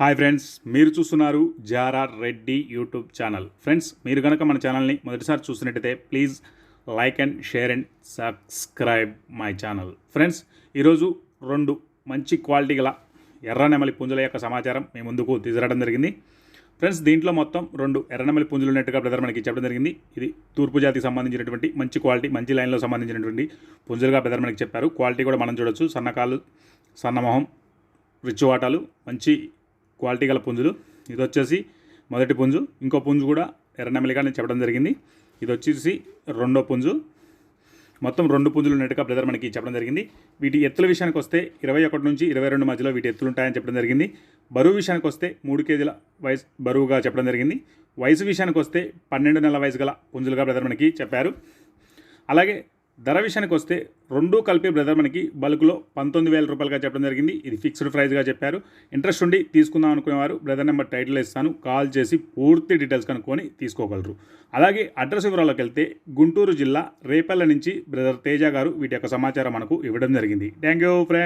Hi friends మీరు చూస్తున్నారు Zarar Reddy YouTube channel. Friends మీరు కనుక మన ఛానల్ని మొదటిసారి చూసినట్టయితే please like and share and subscribe my channel friends ఈరోజు రెండు మంచి క్వాలిటీ గల ఎర్ర నెమలి పుంజుల యొక్క సమాచారం మీ ముందుకు తీసుకురావడం జరిగింది. ఫ్రెండ్స్ దీంట్లో మొత్తం రెండు ఎర్రనెమలి పుంజులు ఉన్నట్టుగా బ్రదర్ మనకి చెప్పడం జరిగింది. ఇది తూర్పు జాతికి సంబంధించినటువంటి మంచి క్వాలిటీ మంచి లైన్లో సంబంధించినటువంటి పుంజులుగా బ్రదర్ మనకి చెప్పారు. క్వాలిటీ కూడా మనం చూడొచ్చు. సన్నకాలు సన్నమొహం రిచ్చువాటాలు మంచి క్వాలిటీ గల పుంజులు. ఇది వచ్చేసి మొదటి పుంజు. ఇంకో పుంజు కూడా ఎర్రనెమలిగా నేను చెప్పడం జరిగింది. ఇది వచ్చేసి రెండో పుంజు. మొత్తం రెండు పుంజులు ఉన్నట్టుగా బ్రదర్ మనకి చెప్పడం జరిగింది. వీటి ఎత్తుల విషయానికి వస్తే ఇరవై ఒకటి నుంచి ఇరవై రెండు మధ్యలో వీటి ఎత్తులు ఉంటాయని చెప్పడం జరిగింది. బరువు విషయానికి వస్తే మూడు కేజీల వయసు బరువుగా చెప్పడం జరిగింది. వయసు విషయానికి వస్తే పన్నెండు నెలల వయసు గల పుంజులుగా బ్రదర్ మనకి చెప్పారు. అలాగే ధర విషయానికి వస్తే రెండు కలిపి బ్రదర్ మనకి బల్క్లో పంతొమ్మిది వేల రూపాయలుగా చెప్పడం జరిగింది. ఇది ఫిక్స్డ్ ప్రైస్గా చెప్పారు. ఇంట్రెస్ట్ ఉండి తీసుకుందాం అనుకునేవారు. బ్రదర్ నెంబర్ టైటిల్ ఇస్తాను. కాల్ చేసి పూర్తి డీటెయిల్స్ కనుక్కొని తీసుకోగలరు. అలాగే అడ్రస్ వివరాల్లోకి వెళ్తే గుంటూరు జిల్లా రేపల్ల నుంచి బ్రదర్ తేజ గారు వీటి యొక్క సమాచారం మనకు ఇవ్వడం జరిగింది. Thank you friends